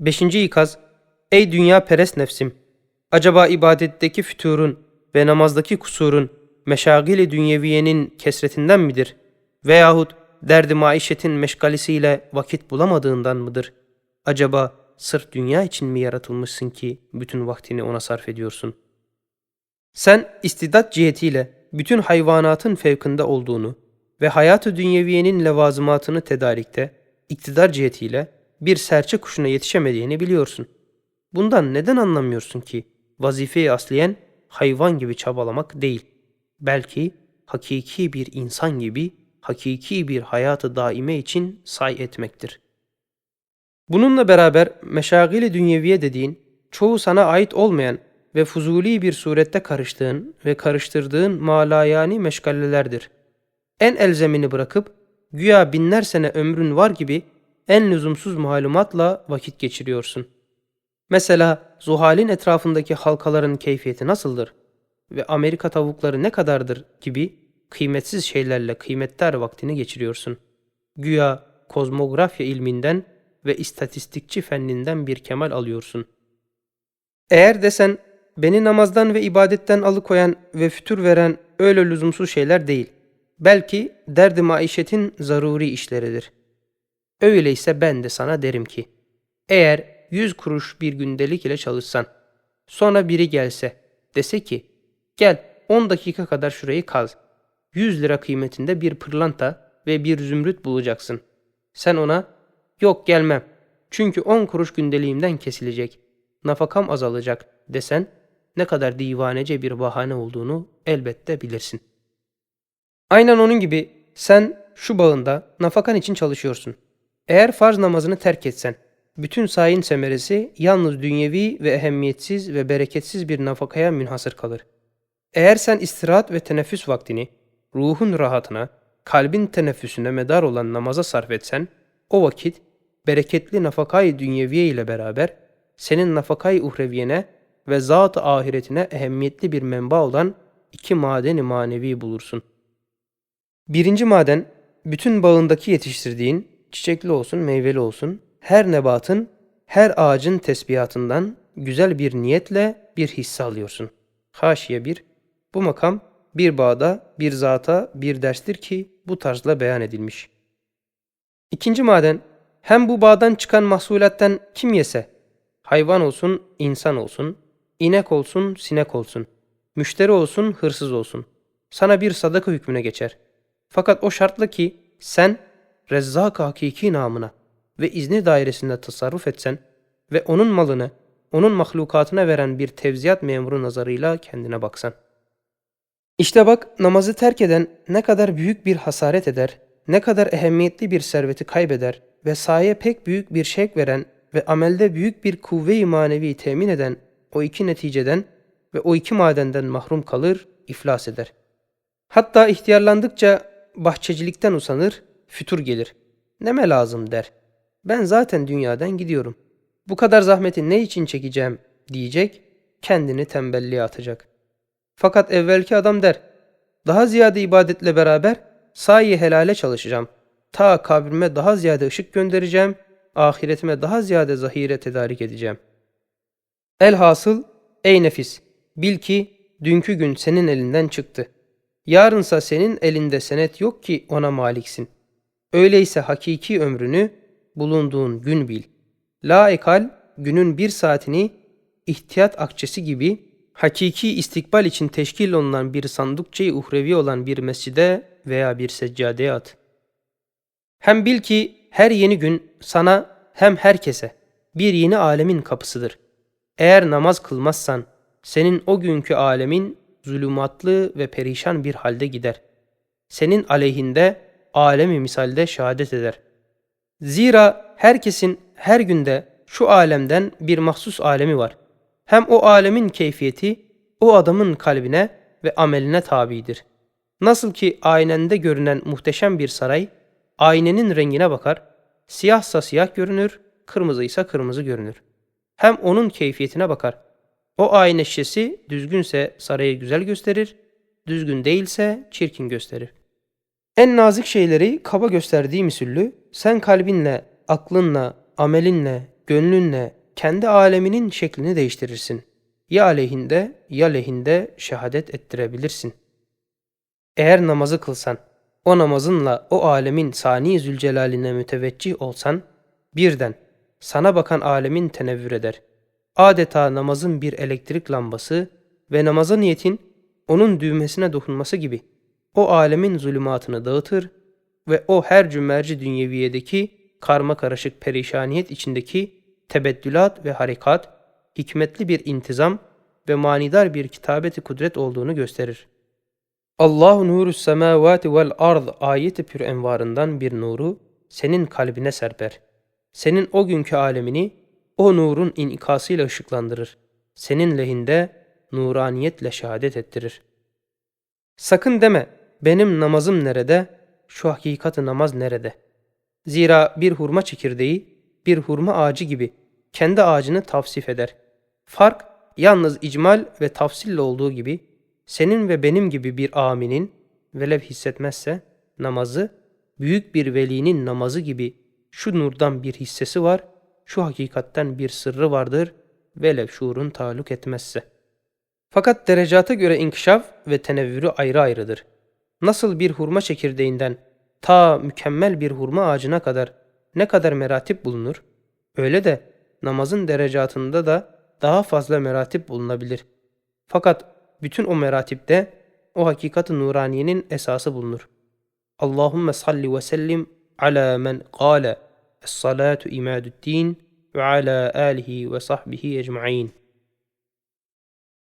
Beşinci ikaz, ey dünya perest nefsim! Acaba ibadetteki füturun ve namazdaki kusurun meşagili dünyeviyenin kesretinden midir? Veyahut derdi maişetin meşgalesiyle vakit bulamadığından mıdır? Acaba sırf dünya için mi yaratılmışsın ki bütün vaktini ona sarf ediyorsun? Sen istidat cihetiyle bütün hayvanatın fevkinde olduğunu ve hayatı dünyeviyenin levazımatını tedarikte, iktidar cihetiyle bir serçe kuşuna yetişemediğini biliyorsun. Bundan neden anlamıyorsun ki vazifeyi asliyen hayvan gibi çabalamak değil, belki hakiki bir insan gibi hakiki bir hayatı daime için say etmektir. Bununla beraber meşagili dünyeviye dediğin çoğu sana ait olmayan ve fuzuli bir surette karıştığın ve karıştırdığın malayani meşgalelerdir. En elzemini bırakıp güya binler sene ömrün var gibi en lüzumsuz malumatla vakit geçiriyorsun. Mesela Zuhal'in etrafındaki halkaların keyfiyeti nasıldır ve Amerika tavukları ne kadardır gibi kıymetsiz şeylerle kıymetler vaktini geçiriyorsun. Güya kozmografya ilminden ve istatistikçi fenninden bir kemal alıyorsun. Eğer desen beni namazdan ve ibadetten alıkoyan ve fütür veren öyle lüzumsuz şeyler değil. Belki derdi maişetin zaruri işleridir. Öyleyse ben de sana derim ki, eğer yüz kuruş bir gündelik ile çalışsan, sonra biri gelse, dese ki, gel 10 dakika kadar şurayı kaz, 100 lira kıymetinde bir pırlanta ve bir zümrüt bulacaksın. Sen ona, yok gelmem, çünkü 10 kuruş gündeliğimden kesilecek, nafakam azalacak desen, ne kadar divanece bir bahane olduğunu elbette bilirsin. Aynen onun gibi sen şu bağında nafakan için çalışıyorsun. Eğer farz namazını terk etsen, bütün sayin semeresi yalnız dünyevi ve ehemmiyetsiz ve bereketsiz bir nafakaya münhasır kalır. Eğer sen istirahat ve teneffüs vaktini ruhun rahatına, kalbin teneffüsüne medar olan namaza sarf etsen, o vakit bereketli nafakayı dünyeviye ile beraber senin nafakayı uhreviyene ve zat-ı ahiretine ehemmiyetli bir menba olan iki madeni manevi bulursun. Birinci maden, bütün bağındaki yetiştirdiğin, çiçekli olsun, meyveli olsun, her nebatın, her ağacın tesbihatından güzel bir niyetle bir hisse alıyorsun. Haşiye bir, bu makam bir bağda, bir zata, bir derstir ki bu tarzla beyan edilmiş. İkinci maden, hem bu bağdan çıkan mahsulattan kim yese, hayvan olsun, insan olsun, inek olsun, sinek olsun, müşteri olsun, hırsız olsun, sana bir sadaka hükmüne geçer. Fakat o şartla ki sen Rezzak hakiki namına ve izni dairesinde tasarruf etsen ve onun malını onun mahlukatına veren bir tevziyat memuru nazarıyla kendine baksan. İşte bak namazı terk eden ne kadar büyük bir hasaret eder, ne kadar ehemmiyetli bir serveti kaybeder ve saye pek büyük bir şevk veren ve amelde büyük bir kuvve-i manevi temin eden o iki neticeden ve o iki madenden mahrum kalır, iflas eder. Hatta ihtiyarlandıkça bahçecilikten usanır, fütur gelir. Neme lazım der. Ben zaten dünyadan gidiyorum. Bu kadar zahmeti ne için çekeceğim diyecek, kendini tembelliğe atacak. Fakat evvelki adam der, daha ziyade ibadetle beraber sahi helale çalışacağım. Ta kabrime daha ziyade ışık göndereceğim, ahiretime daha ziyade zahire tedarik edeceğim. Elhasıl, ey nefis, bil ki dünkü gün senin elinden çıktı. Yarınsa senin elinde senet yok ki ona maliksin. Öyleyse hakiki ömrünü bulunduğun gün bil. La ekal günün bir saatini ihtiyat akçesi gibi hakiki istikbal için teşkil olunan bir sandukçayı uhrevi olan bir mescide veya bir seccadeye at. Hem bil ki her yeni gün sana hem herkese bir yeni alemin kapısıdır. Eğer namaz kılmazsan senin o günkü alemin zulümatlı ve perişan bir halde gider. Senin aleyhinde alemi misalde şehadet eder. Zira herkesin her günde şu alemden bir mahsus alemi var. Hem o alemin keyfiyeti o adamın kalbine ve ameline tabidir. Nasıl ki aynende görünen muhteşem bir saray, aynenin rengine bakar, siyahsa siyah görünür, kırmızıysa kırmızı görünür. Hem onun keyfiyetine bakar. O ayna şişesi düzgünse sarayı güzel gösterir, düzgün değilse çirkin gösterir. En nazik şeyleri kaba gösterdiği misüllü, sen kalbinle, aklınla, amelinle, gönlünle kendi aleminin şeklini değiştirirsin. Ya aleyhinde ya lehinde şehadet ettirebilirsin. Eğer namazı kılsan, o namazınla o alemin sani zülcelaline müteveccih olsan, birden sana bakan alemin tenevvür eder. Adeta namazın bir elektrik lambası ve namaza niyetin onun düğmesine dokunması gibi o alemin zulümatını dağıtır ve o her cümerci dünyeviyedeki karma karışık perişaniyet içindeki tebeddülat ve harekat, hikmetli bir intizam ve manidar bir kitabeti kudret olduğunu gösterir. Allahu nuru semavati vel ard ayeti pür envarından bir nuru senin kalbine serper. Senin o günkü alemini o nurun inikasıyla ışıklandırır. Senin lehinde nuraniyetle şehadet ettirir. Sakın deme benim namazım nerede, şu hakikati namaz nerede? Zira bir hurma çekirdeği bir hurma ağacı gibi kendi ağacını tavsif eder. Fark yalnız icmal ve tafsille olduğu gibi senin ve benim gibi bir aminin velev hissetmezse namazı büyük bir velinin namazı gibi şu nurdan bir hissesi var, şu hakikatten bir sırrı vardır velev şuurun taluk etmezse. Fakat derecata göre inkişaf ve tenevvürü ayrı ayrıdır. Nasıl bir hurma çekirdeğinden ta mükemmel bir hurma ağacına kadar ne kadar meratip bulunur, öyle de namazın derecatında da daha fazla meratip bulunabilir. Fakat bütün o meratipte o hakikat-ı nuraniyenin esası bulunur. Allahümme salli ve sellim ala men qala es-salatu imaduddin ve ala alihi ve sahbihi ecma'in.